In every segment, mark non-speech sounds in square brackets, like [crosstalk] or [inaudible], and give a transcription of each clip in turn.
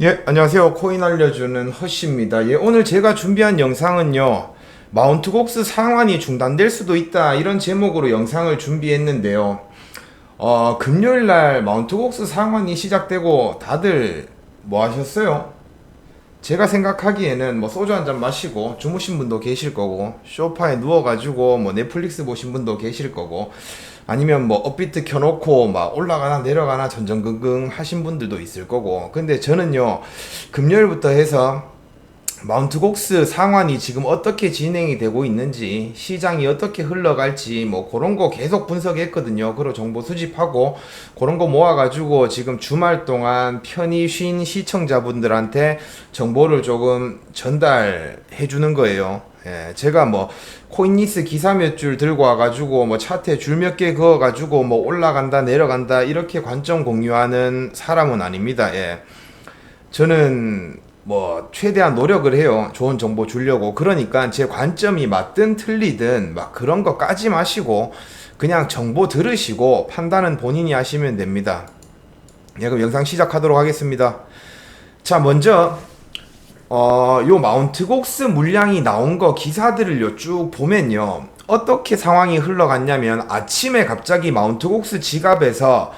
예, 안녕하세요. 코인 알려주는 허씨입니다. 예, 오늘 제가 준비한 영상은요. 마운트 곡스 상환이 중단될 수도 있다. 이런 제목으로 영상을 준비했는데요. 어, 금요일 날 마운트 곡스 상환이 시작되고 다들 뭐 하셨어요? 제가 생각하기에는 뭐 소주 한 잔 마시고 주무신 분도 계실 거고 소파에 누워가지고 뭐 넷플릭스 보신 분도 계실 거고 아니면 뭐 업비트 켜놓고 막 올라가나 내려가나 전전긍긍 하신 분들도 있을 거고 근데 저는요 금요일부터 해서 마운트 곡스 상환이 지금 어떻게 진행이 되고 있는지 시장이 어떻게 흘러갈지 뭐 그런 거 계속 분석했거든요. 그리고 정보 수집하고 그런 거 모아가지고 지금 주말 동안 편히 쉰 시청자분들한테 정보를 조금 전달해 주는 거예요. 예, 제가 뭐 코인니스 기사 몇 줄 들고 와가지고 뭐 차트에 줄 몇 개 그어가지고 뭐 올라간다 내려간다 이렇게 관점 공유하는 사람은 아닙니다. 예. 저는 뭐 최대한 노력을 해요. 좋은 정보 주려고. 그러니까 제 관점이 맞든 틀리든 막 그런 거 까지 마시고 그냥 정보 들으시고 판단은 본인이 하시면 됩니다. 네, 그럼 영상 시작하도록 하겠습니다. 자, 먼저 어, 요 마운트 곡스 물량이 나온 거 기사들을 요 쭉 보면요. 어떻게 상황이 흘러갔냐면 아침에 갑자기 마운트 곡스 지갑에서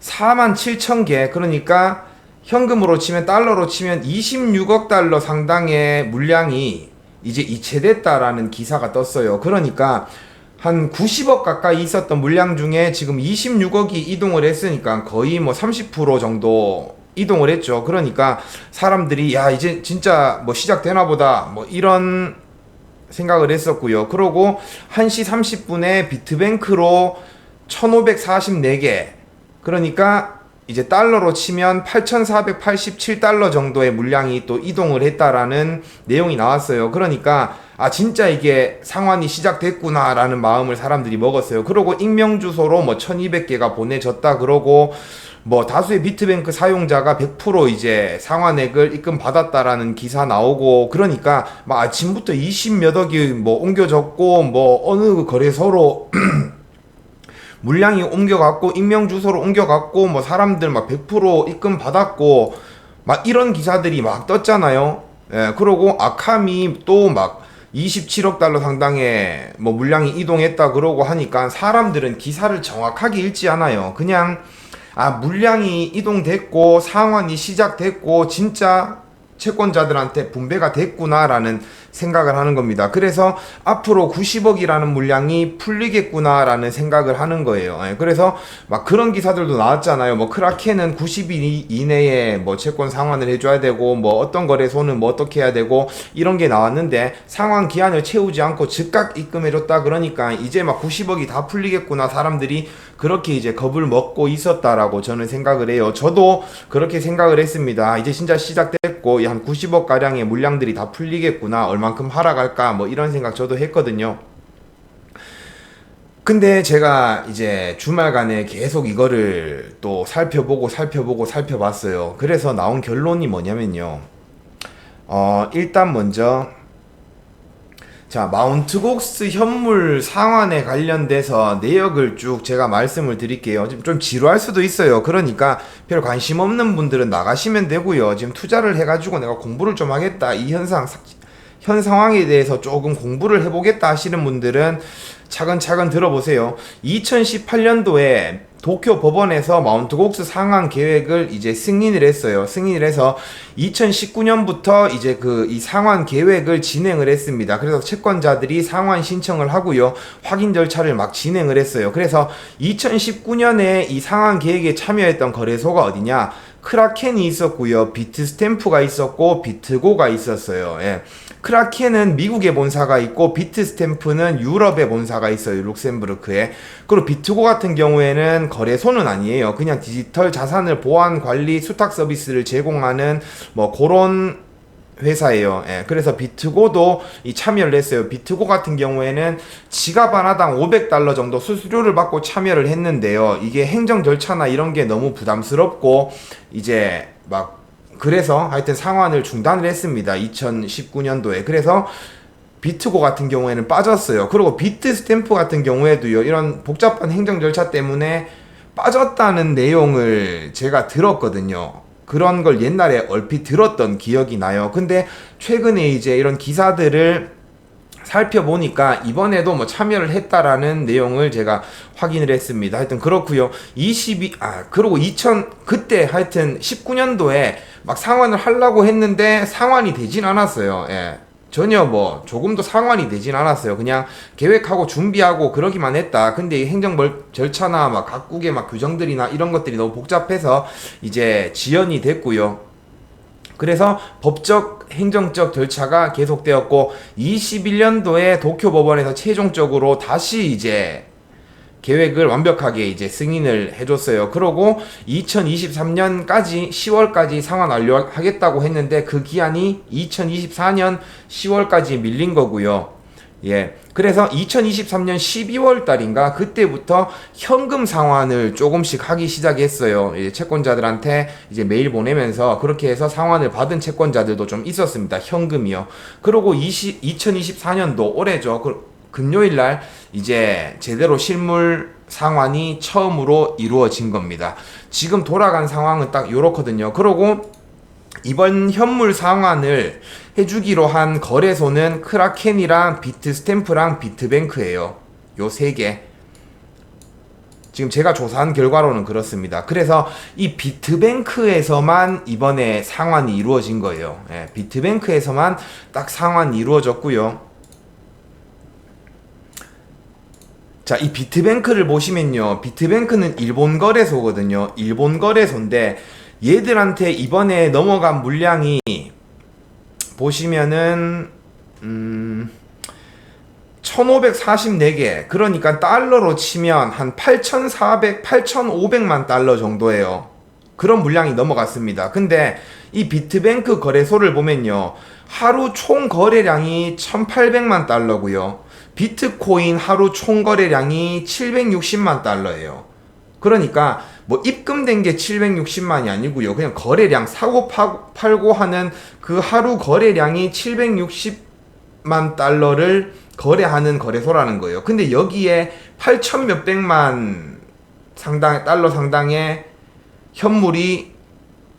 4만 7천 개 그러니까 현금으로 치면 달러로 치면 26억 달러 상당의 물량이 이제 이체됐다라는 기사가 떴어요. 그러니까 한 90억 가까이 있었던 물량 중에 지금 26억이 이동을 했으니까 거의 뭐 30% 정도 이동을 했죠. 그러니까 사람들이 야 이제 진짜 뭐 시작되나 보다 뭐 이런 생각을 했었고요. 그러고 1시 30분에 비트뱅크로 1544개 그러니까 이제 달러로 치면 8,487달러 정도의 물량이 또 이동을 했다라는 내용이 나왔어요. 그러니까 아 진짜 이게 상환이 시작됐구나라는 마음을 사람들이 먹었어요. 그러고 익명 주소로 뭐 1,200개가 보내졌다 그러고 뭐 다수의 비트뱅크 사용자가 100% 이제 상환액을 입금 받았다라는 기사 나오고 그러니까 막 아침부터 20몇 억이 뭐 옮겨졌고 뭐 어느 거래소로 [clears throat] 물량이 옮겨갔고 익명 주소로 옮겨갔고 뭐 사람들 막 100% 입금 받았고 막 이런 기사들이 막 떴잖아요. 예, 그러고 아캄이 또 막 27억 달러 상당의 뭐 물량이 이동했다 그러고 하니까 사람들은 기사를 정확하게 읽지 않아요. 그냥 아 물량이 이동됐고 상환이 시작됐고 진짜 채권자들한테 분배가 됐구나라는 생각을 하는 겁니다. 그래서 앞으로 90억이라는 물량이 풀리겠구나라는 생각을 하는 거예요. 예, 그래서 막 그런 기사들도 나왔잖아요. 뭐 크라켄은 90일 이내에 뭐 채권 상환을 해줘야 되고 뭐 어떤 거래소는 뭐 어떻게 해야 되고 이런 게 나왔는데 상환 기한을 채우지 않고 즉각 입금해줬다 그러니까 이제 막 90억이 다 풀리겠구나 사람들이 그렇게 이제 겁을 먹고 있었다라고 저는 생각을 해요. 저도 그렇게 생각을 했습니다. 이제 진짜 시작됐고 한 90억 가량의 물량들이 다 풀리겠구나 얼마 얼만큼 하락할까 뭐 이런 생각 저도 했거든요. 근데 제가 이제 주말간에 계속 이거를 또 살펴보고 살펴보고 살펴봤어요. 그래서 나온 결론이 뭐냐면요. 어, 일단 먼저 자, 마운트 곡스 현물 상환에 관련돼서 내역을 쭉 제가 말씀을 드릴게요. 지금 좀 지루할 수도 있어요. 그러니까 별 관심 없는 분들은 나가시면 되고요. 지금 투자를 해가지고 내가 공부를 좀 하겠다. 이 현상 현 상황에 대해서 조금 공부를 해보겠다 하시는 분들은 차근차근 들어보세요. 2018년도에 도쿄 법원에서 마운트 곡스 상환 계획을 이제 승인을 했어요. 승인을 해서 2019년부터 이제 그 이 상환 계획을 진행을 했습니다. 그래서 채권자들이 상환 신청을 하고요. 확인 절차를 막 진행을 했어요. 그래서 2019년에 이 상환 계획에 참여했던 거래소가 어디냐? 크라켄이 있었고요. 비트 스탬프가 있었고 비트고가 있었어요. 예. 크라켄은 미국에 본사가 있고 비트 스탬프는 유럽에 본사가 있어요. 룩셈부르크에. 그리고 비트고 같은 경우에는 거래소는 아니에요. 그냥 디지털 자산을 보안 관리 수탁 서비스를 제공하는 뭐 그런 회사예요. 예, 그래서 비트고도 이 참여를 했어요. 비트고 같은 경우에는 지갑 하나당 500달러 정도 수수료를 받고 참여를 했는데요. 이게 행정 절차나 이런 게 너무 부담스럽고 이제 막 그래서 하여튼 상환을 중단을 했습니다. 2019년도에. 그래서 비트고 같은 경우에는 빠졌어요. 그리고 비트 스탬프 같은 경우에도요. 이런 복잡한 행정 절차 때문에 빠졌다는 내용을 제가 들었거든요. 그런 걸 옛날에 얼핏 들었던 기억이 나요. 근데 최근에 이제 이런 기사들을 살펴보니까 이번에도 뭐 참여를 했다라는 내용을 제가 확인을 했습니다. 하여튼 그렇고요. 22, 아, 그리고 2000, 그때 하여튼 19년도에 막 상환을 하려고 했는데 상환이 되진 않았어요. 예. 전혀 뭐 조금도 상환이 되진 않았어요. 그냥 계획하고 준비하고 그러기만 했다. 근데 이 행정 벌- 절차나 막 각국의 막 규정들이나 이런 것들이 너무 복잡해서 이제 지연이 됐고요. 그래서 법적 행정적 절차가 계속되었고 21년도에 도쿄 법원에서 최종적으로 다시 이제 계획을 완벽하게 이제 승인을 해줬어요. 그러고 2023년까지 10월까지 상환 완료하겠다고 했는데 그 기한이 2024년 10월까지 밀린 거고요. 예. 그래서 2023년 12월 달인가 그때부터 현금 상환을 조금씩 하기 시작했어요. 이제 채권자들한테 이제 메일 보내면서 그렇게 해서 상환을 받은 채권자들도 좀 있었습니다. 현금이요. 그리고 20, 2024년도 올해죠. 그 금요일 날 이제 제대로 실물 상환이 처음으로 이루어진 겁니다. 지금 돌아간 상황은 딱 요렇거든요. 그러고 이번 현물 상환을 해주기로 한 거래소는 크라켄이랑 비트스탬프랑 비트뱅크예요. 요 세 개. 지금 제가 조사한 결과로는 그렇습니다. 그래서 이 비트뱅크에서만 이번에 상환이 이루어진 거예요. 예, 비트뱅크에서만 딱 상환이 이루어졌고요. 자, 이 비트뱅크를 보시면요. 비트뱅크는 일본 거래소거든요. 일본 거래소인데 얘들한테 이번에 넘어간 물량이 보시면은 음 1544개. 그러니까 달러로 치면 한 8,400, 8,500만 달러 정도예요. 그런 물량이 넘어갔습니다. 근데 이 비트뱅크 거래소를 보면요. 하루 총 거래량이 1,800만 달러고요. 비트코인 하루 총 거래량이 760만 달러예요. 그러니까 뭐 입금된 게 760만이 아니고요. 그냥 거래량 사고 파, 팔고 하는 그 하루 거래량이 760만 달러를 거래하는 거래소라는 거예요. 근데 여기에 8천 몇백만 상당 달러 상당의 현물이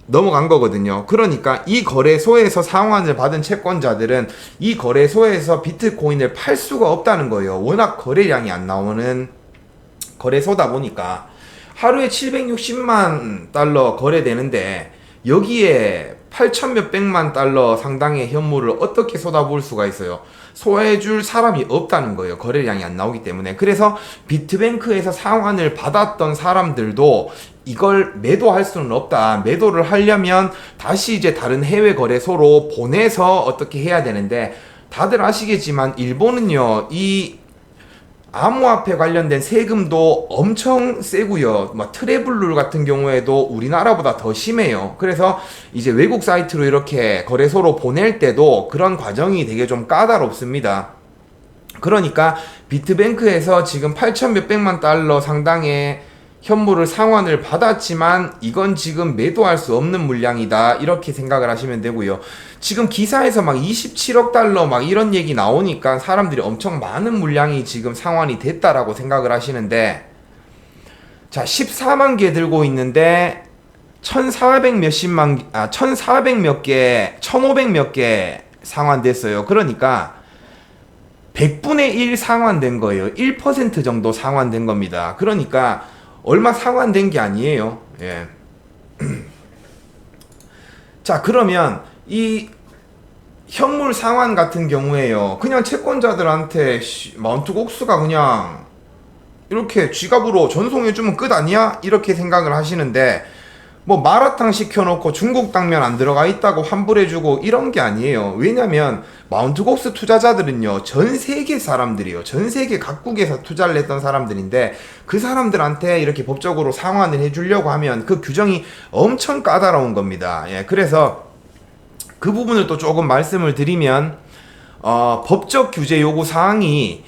넘어간 거거든요. 그러니까 이 거래소에서 상환을 받은 채권자들은 이 거래소에서 비트코인을 팔 수가 없다는 거예요. 워낙 거래량이 안 나오는 거래소다 보니까 하루에 760만 달러 거래되는데 여기에 8천 몇백만 달러 상당의 현물을 어떻게 쏟아부을 수가 있어요? 소화해줄 사람이 없다는 거예요. 거래량이 안 나오기 때문에. 그래서 비트뱅크에서 상환을 받았던 사람들도 이걸 매도할 수는 없다. 매도를 하려면 다시 이제 다른 해외 거래소로 보내서 어떻게 해야 되는데 다들 아시겠지만 일본은요, 이 암호화폐 관련된 세금도 엄청 세고요. 막 트래블룰 같은 경우에도 우리나라보다 더 심해요. 그래서 이제 외국 사이트로 이렇게 거래소로 보낼 때도 그런 과정이 되게 좀 까다롭습니다. 그러니까 비트뱅크에서 지금 8천 몇백만 달러 상당의 현물을 상환을 받았지만 이건 지금 매도할 수 없는 물량이다 이렇게 생각을 하시면 되고요. 지금 기사에서 막 27억 달러 막 이런 얘기 나오니까 사람들이 엄청 많은 물량이 지금 상환이 됐다라고 생각을 하시는데 자 14만 개 들고 있는데 1400 몇십만 아 1400 몇 개, 1500 몇 개 상환됐어요. 그러니까 100분의 1 상환된 거예요. 1% 정도 상환된 겁니다. 그러니까 얼마 상환된 게 아니에요. 예. [clears throat] 자, 그러면 이 현물 상환 같은 경우에요. 그냥 채권자들한테 씨, 마운트 곡수가 그냥 이렇게 지갑으로 전송해주면 끝 아니야? 이렇게 생각을 하시는데 뭐 마라탕 시켜놓고 중국 당면 안 들어가 있다고 환불해주고 이런 게 아니에요. 왜냐면 마운트곡스 투자자들은요 전 세계 사람들이요 전 세계 각국에서 투자를 했던 사람들인데 그 사람들한테 이렇게 법적으로 상환을 해주려고 하면 그 규정이 엄청 까다로운 겁니다. 예, 그래서 그 부분을 또 조금 말씀을 드리면 어, 법적 규제 요구 사항이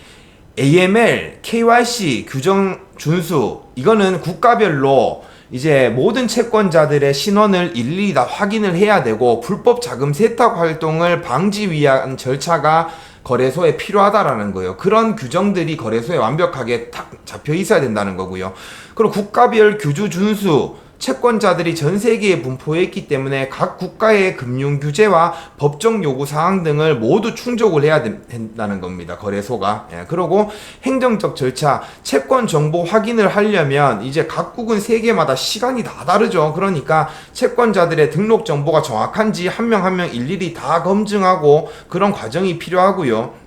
AML, KYC 규정 준수 이거는 국가별로 이제 모든 채권자들의 신원을 일일이 다 확인을 해야 되고 불법 자금 세탁 활동을 방지 위한 절차가 거래소에 필요하다라는 거예요. 그런 규정들이 거래소에 완벽하게 딱 잡혀 있어야 된다는 거고요. 그리고 국가별 규주 준수 채권자들이 전 세계에 분포해 있기 때문에 각 국가의 금융 규제와 법정 요구 사항 등을 모두 충족을 해야 된다는 겁니다. 거래소가. 예, 그리고 행정적 절차, 채권 정보 확인을 하려면 이제 각국은 세계마다 시간이 다 다르죠. 그러니까 채권자들의 등록 정보가 정확한지 한 명 한 명 일일이 다 검증하고 그런 과정이 필요하고요.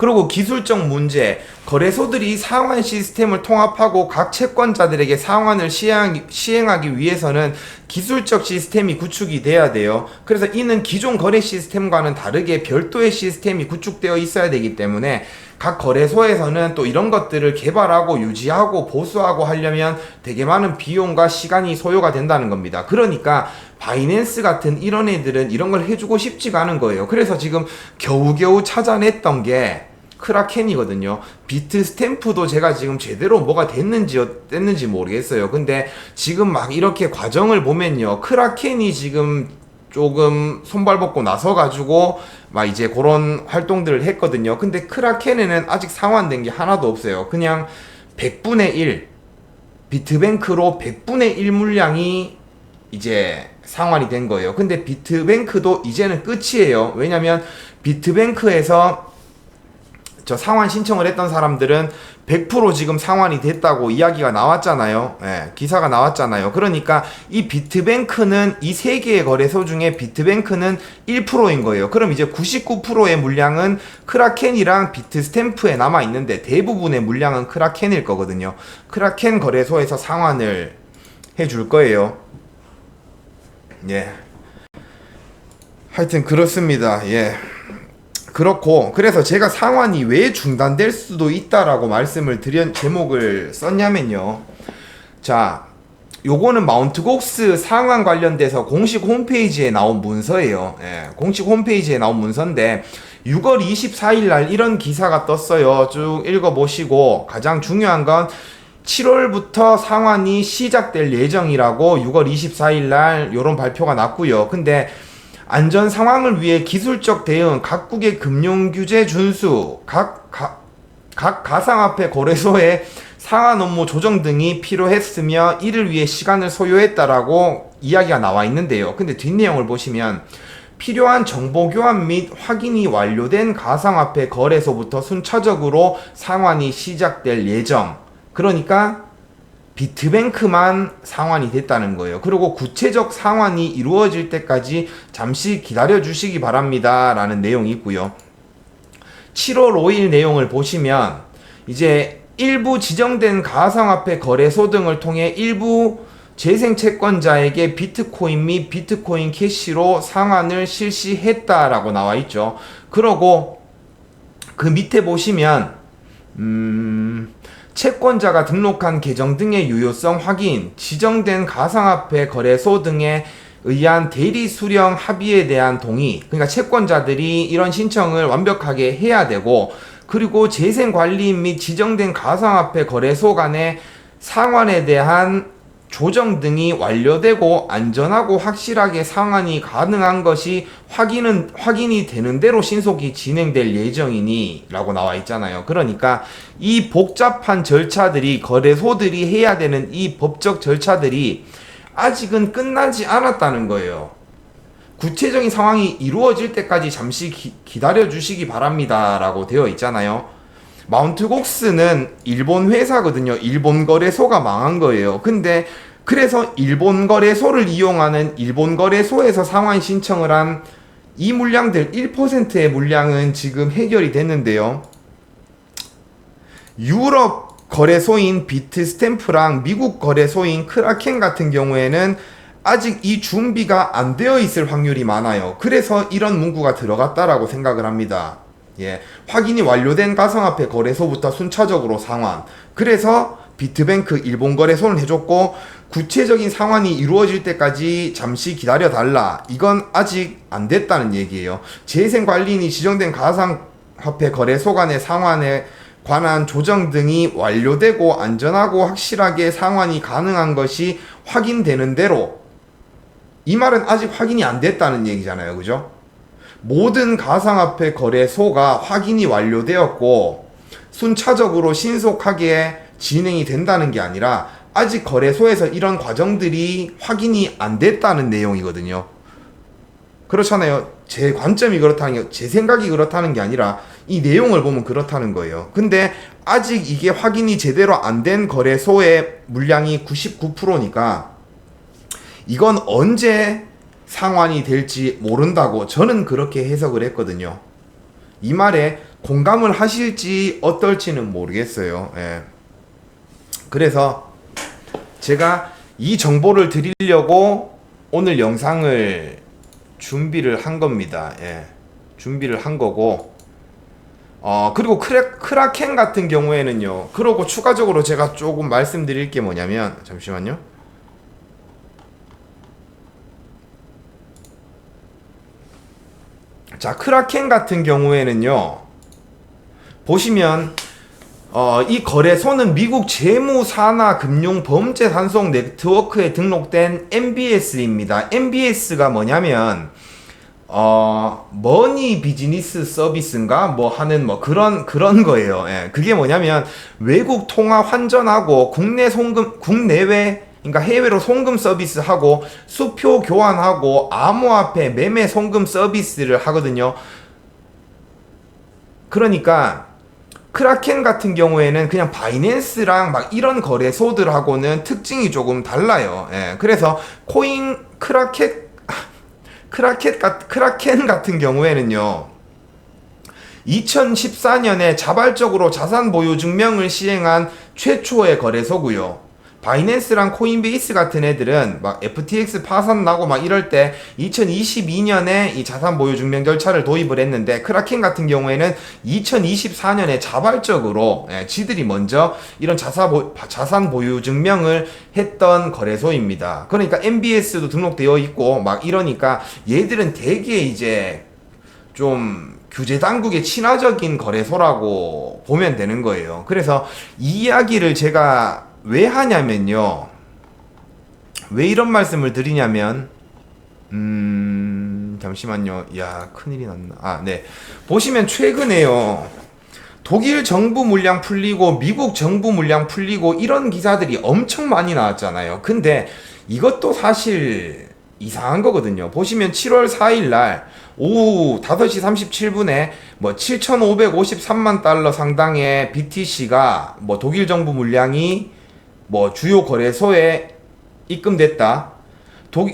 그리고 기술적 문제, 거래소들이 상환 시스템을 통합하고 각 채권자들에게 상환을 시행하기, 시행하기 위해서는 기술적 시스템이 구축이 돼야 돼요. 그래서 이는 기존 거래 시스템과는 다르게 별도의 시스템이 구축되어 있어야 되기 때문에 각 거래소에서는 또 이런 것들을 개발하고 유지하고 보수하고 하려면 되게 많은 비용과 시간이 소요가 된다는 겁니다. 그러니까 바이낸스 같은 이런 애들은 이런 걸 해주고 싶지가 않은 거예요. 그래서 지금 겨우겨우 찾아냈던 게 크라켄이거든요. 비트 스탬프도 제가 지금 제대로 뭐가 됐는지 됐는지 모르겠어요. 근데 지금 막 이렇게 과정을 보면요. 크라켄이 지금 조금 손발 벗고 나서 가지고 막 이제 그런 활동들을 했거든요. 근데 크라켄에는 아직 상환된 게 하나도 없어요. 그냥 100분의 1 비트뱅크로 100분의 1 물량이 이제 상환이 된 거예요. 근데 비트뱅크도 이제는 끝이에요. 왜냐면 비트뱅크에서 저 상환 신청을 했던 사람들은 100% 지금 상환이 됐다고 이야기가 나왔잖아요. 예, 기사가 나왔잖아요. 그러니까 이 비트뱅크는 이 세 개의 거래소 중에 비트뱅크는 1%인 거예요. 그럼 이제 99%의 물량은 크라켄이랑 비트스탬프에 남아 있는데 대부분의 물량은 크라켄일 거거든요. 크라켄 거래소에서 상환을 해줄 거예요. 예. 하여튼 그렇습니다. 예. 그렇고 그래서 제가 상환이 왜 중단될 수도 있다라고 말씀을 드린 제목을 썼냐면요. 자, 요거는 마운트곡스 상환 관련돼서 공식 홈페이지에 나온 문서예요. 예, 공식 홈페이지에 나온 문서인데 6월 24일 날 이런 기사가 떴어요. 쭉 읽어보시고 가장 중요한 건 7월부터 상환이 시작될 예정이라고 6월 24일 날 요런 발표가 났고요. 근데 안전 상황을 위해 기술적 대응, 각국의 금융 규제 준수, 각, 각, 각 가상화폐 거래소의 상한 업무 조정 등이 필요했으며 이를 위해 시간을 소요했다라고 이야기가 나와 있는데요. 근데 뒷내용을 보시면 필요한 정보 교환 및 확인이 완료된 가상화폐 거래소부터 순차적으로 상환이 시작될 예정. 그러니까 비트뱅크만 상환이 됐다는 거예요. 그리고 구체적 상환이 이루어질 때까지 잠시 기다려 주시기 바랍니다. 라는 내용이 있고요. 7월 5일 내용을 보시면 이제 일부 지정된 가상화폐 거래소 등을 통해 일부 재생 채권자에게 비트코인 및 비트코인 캐시로 상환을 실시했다라고 나와 있죠. 그러고 그 밑에 보시면 음 채권자가 등록한 계정 등의 유효성 확인, 지정된 가상화폐 거래소 등에 의한 대리 수령 합의에 대한 동의. 그러니까 채권자들이 이런 신청을 완벽하게 해야 되고, 그리고 재생 관리인 및 지정된 가상화폐 거래소 간의 상환에 대한 조정 등이 완료되고 안전하고 확실하게 상환이 가능한 것이 확인은 확인이 되는 대로 신속히 진행될 예정이니라고 나와 있잖아요. 그러니까 이 복잡한 절차들이 거래소들이 해야 되는 이 법적 절차들이 아직은 끝나지 않았다는 거예요. 구체적인 상황이 이루어질 때까지 잠시 기, 기다려 주시기 바랍니다라고 되어 있잖아요. 마운트 곡스는 일본 회사거든요. 일본 거래소가 망한 거예요. 근데 그래서 일본 거래소를 이용하는 일본 거래소에서 상환 신청을 한 이 물량들 1%의 물량은 지금 해결이 됐는데요. 유럽 거래소인 비트스탬프랑 미국 거래소인 크라켄 같은 경우에는 아직 이 준비가 안 되어 있을 확률이 많아요. 그래서 이런 문구가 들어갔다라고 생각을 합니다. 예. 확인이 완료된 가상화폐 거래소부터 순차적으로 상환. 그래서 비트뱅크 일본 거래소는 해줬고 구체적인 상환이 이루어질 때까지 잠시 기다려 달라. 이건 아직 안 됐다는 얘기예요. 재생 관리인이 지정된 가상화폐 거래소 간의 상환에 관한 조정 등이 완료되고 안전하고 확실하게 상환이 가능한 것이 확인되는 대로 이 말은 아직 확인이 안 됐다는 얘기잖아요. 그죠? 모든 가상화폐 거래소가 확인이 완료되었고 순차적으로 신속하게 진행이 된다는 게 아니라 아직 거래소에서 이런 과정들이 확인이 안 됐다는 내용이거든요. 그렇잖아요. 제 관점이 그렇다는 게, 제 생각이 그렇다는 게 아니라 이 내용을 보면 그렇다는 거예요. 근데 아직 이게 확인이 제대로 안 된 거래소의 물량이 99%니까 이건 언제 상환이 될지 모른다고 저는 그렇게 해석을 했거든요. 이 말에 공감을 하실지 어떨지는 모르겠어요. 예. 그래서 제가 이 정보를 드리려고 오늘 영상을 준비를 한 겁니다. 예. 준비를 한 거고 어 그리고 크라, 크라켄 같은 경우에는요. 그러고 추가적으로 제가 조금 말씀드릴 게 뭐냐면 잠시만요. 자, 크라켄 같은 경우에는요. 보시면 어, 이 거래소는 미국 재무 산하 금융 범죄단속 네트워크에 등록된 MBS입니다. MBS가 뭐냐면 어, 머니 비즈니스 서비스인가 뭐 하는 뭐 그런 그런 거예요. 예. 그게 뭐냐면 외국 통화 환전하고 국내 송금 국내외 그러니까 해외로 송금 서비스하고 수표 교환하고 암호화폐 매매 송금 서비스를 하거든요. 그러니까 크라켄 같은 경우에는 그냥 바이낸스랑 막 이런 거래소들하고는 특징이 조금 달라요. 예, 그래서 코인 크라켓 크라켓 같 크라켄 같은 경우에는요. 2014년에 자발적으로 자산 보유 증명을 시행한 최초의 거래소고요. 바이낸스랑 코인베이스 같은 애들은 막 FTX 파산 나고 막 이럴 때 2022년에 이 자산 보유 증명 절차를 도입을 했는데 크라켄 같은 경우에는 2024년에 자발적으로 예, 지들이 먼저 이런 자사 보, 자산 보유 증명을 했던 거래소입니다. 그러니까 MBS도 등록되어 있고 막 이러니까 얘들은 되게 이제 좀 규제 당국의 친화적인 거래소라고 보면 되는 거예요. 그래서 이 이야기를 제가 왜 하냐면요. 왜 이런 말씀을 드리냐면, 음, 잠시만요. 야, 큰일이 났나. 아, 네. 보시면 최근에요. 독일 정부 물량 풀리고, 미국 정부 물량 풀리고, 이런 기사들이 엄청 많이 나왔잖아요. 근데 이것도 사실 이상한 거거든요. 보시면 7월 4일 날, 오후 5시 37분에 뭐 7,553만 달러 상당의 BTC가 뭐 독일 정부 물량이 뭐 주요 거래소에 입금됐다. 독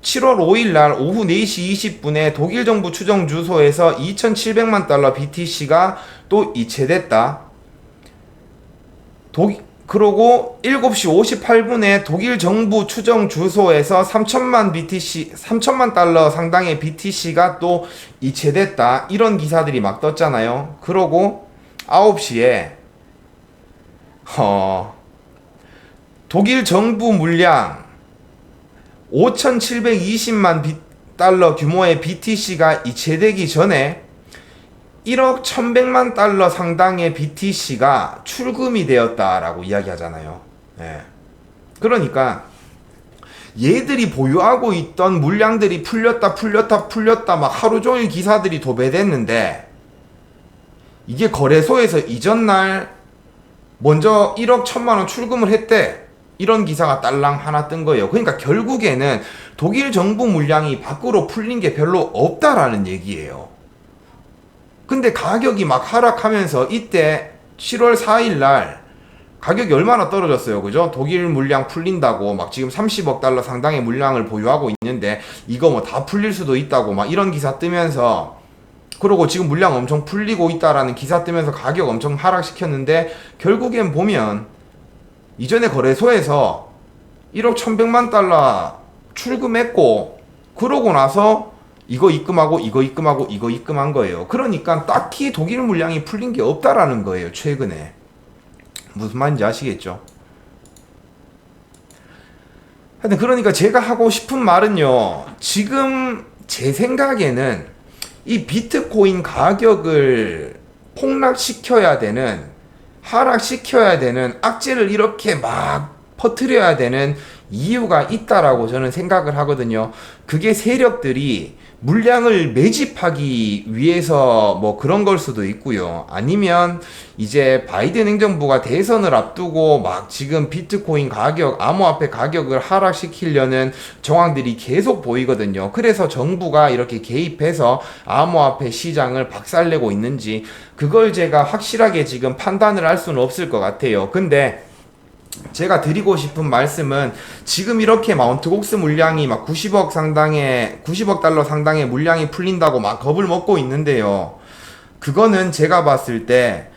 7월 5일 날 오후 4시 20분에 독일 정부 추정 주소에서 2,700만 달러 BTC가 또 이체됐다. 독 그러고 7시 58분에 독일 정부 추정 주소에서 3천만 BTC 3천만 달러 상당의 BTC가 또 이체됐다. 이런 기사들이 막 떴잖아요. 그러고 9시에 어 독일 정부 물량 5,720만 비, 달러 규모의 BTC가 이체되기 전에 1억 1,100만 달러 상당의 BTC가 출금이 되었다라고 이야기하잖아요. 예. 그러니까 얘들이 보유하고 있던 물량들이 풀렸다 풀렸다 풀렸다 막 하루 종일 기사들이 도배됐는데 이게 거래소에서 이전 날 먼저 1억 1천만 원 출금을 했대. 이런 기사가 딸랑 하나 뜬 거예요. 그러니까 결국에는 독일 정부 물량이 밖으로 풀린 게 별로 없다라는 얘기예요. 근데 가격이 막 하락하면서 이때 7월 4일 날 가격이 얼마나 떨어졌어요. 그죠? 독일 물량 풀린다고 막 지금 30억 달러 상당의 물량을 보유하고 있는데 이거 뭐 다 풀릴 수도 있다고 막 이런 기사 뜨면서 그러고 지금 물량 엄청 풀리고 있다라는 기사 뜨면서 가격 엄청 하락시켰는데 결국엔 보면 이전에 거래소에서 1억 1100만 달러 출금했고 그러고 나서 이거 입금하고 이거 입금하고 이거 입금한 거예요. 그러니까 딱히 독일 물량이 풀린 게 없다라는 거예요. 최근에. 무슨 말인지 아시겠죠? 하여튼 그러니까 제가 하고 싶은 말은요. 지금 제 생각에는 이 비트코인 가격을 폭락시켜야 되는 하락시켜야 되는 악재를 이렇게 막 퍼뜨려야 되는 이유가 있다라고 저는 생각을 하거든요. 그게 세력들이 물량을 매집하기 위해서 뭐 그런 걸 수도 있고요. 아니면 이제 바이든 행정부가 대선을 앞두고 막 지금 비트코인 가격, 암호화폐 가격을 하락시키려는 정황들이 계속 보이거든요. 그래서 정부가 이렇게 개입해서 암호화폐 시장을 박살내고 있는지 그걸 제가 확실하게 지금 판단을 할 수는 없을 것 같아요. 근데 제가 드리고 싶은 말씀은 지금 이렇게 마운트 곡스 물량이 막 90억 상당의 90억 달러 상당의 물량이 풀린다고 막 겁을 먹고 있는데요. 그거는 제가 봤을 때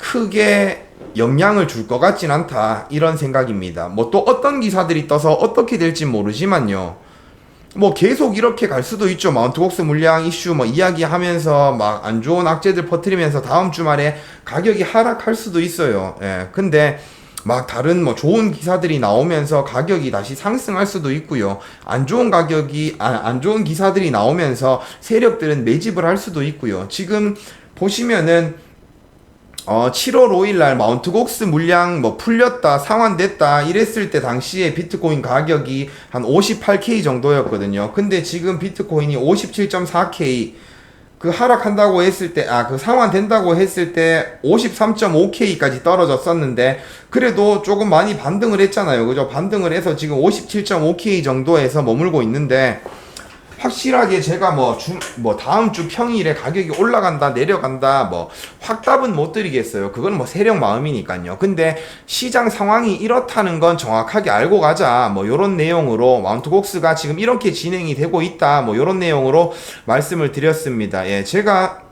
크게 영향을 줄 것 같진 않다 이런 생각입니다. 뭐 또 어떤 기사들이 떠서 어떻게 될지 모르지만요. 뭐 계속 이렇게 갈 수도 있죠. 마운트 곡스 물량 이슈 뭐 이야기하면서 막 안 좋은 악재들 퍼뜨리면서 다음 주말에 가격이 하락할 수도 있어요. 예. 근데 막 다른 뭐 좋은 기사들이 나오면서 가격이 다시 상승할 수도 있고요. 안 좋은 가격이 아, 안 좋은 기사들이 나오면서 세력들은 매집을 할 수도 있고요. 지금 보시면은 어, 7월 5일 날 마운트 곡스 물량 뭐 풀렸다, 상환됐다 이랬을 때 당시에 비트코인 가격이 한 58K 정도였거든요. 근데 지금 비트코인이 57.4K 그 하락한다고 했을 때, 아, 그 상환된다고 했을 때 53.5K까지 떨어졌었는데, 그래도 조금 많이 반등을 했잖아요. 그죠? 반등을 해서 지금 57.5K 정도에서 머물고 있는데, 확실하게 제가 뭐 주, 뭐 다음 주 평일에 가격이 올라간다, 내려간다, 뭐 확답은 못 드리겠어요. 그건 뭐 세력 마음이니까요. 근데 시장 상황이 이렇다는 건 정확하게 알고 가자. 뭐 요런 내용으로 마운트곡스가 지금 이렇게 진행이 되고 있다. 뭐 요런 내용으로 말씀을 드렸습니다. 예, 제가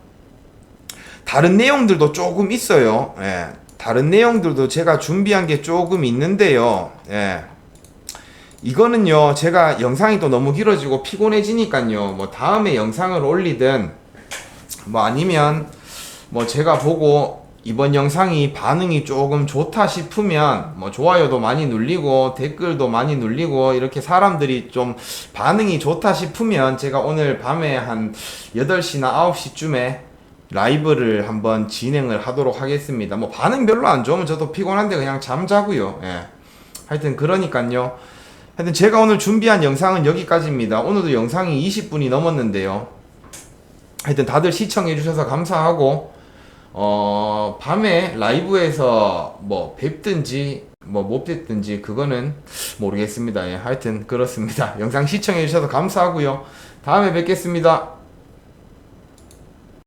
다른 내용들도 조금 있어요. 예. 다른 내용들도 제가 준비한 게 조금 있는데요. 예. 이거는요, 제가 영상이 또 너무 길어지고 피곤해지니까요, 뭐 다음에 영상을 올리든, 뭐 아니면, 뭐 제가 보고 이번 영상이 반응이 조금 좋다 싶으면, 뭐 좋아요도 많이 눌리고, 댓글도 많이 눌리고, 이렇게 사람들이 좀 반응이 좋다 싶으면, 제가 오늘 밤에 한 8시나 9시쯤에 라이브를 한번 진행을 하도록 하겠습니다. 뭐 반응 별로 안 좋으면 저도 피곤한데 그냥 잠자고요. 예. 하여튼 그러니까요. 하여튼 제가 오늘 준비한 영상은 여기까지입니다. 오늘도 영상이 20분이 넘었는데요. 하여튼 다들 시청해 주셔서 감사하고 어 밤에 라이브에서 뭐 뵙든지 뭐 못 뵙든지 그거는 모르겠습니다. 예, 하여튼 그렇습니다. 영상 시청해 주셔서 감사하고요. 다음에 뵙겠습니다.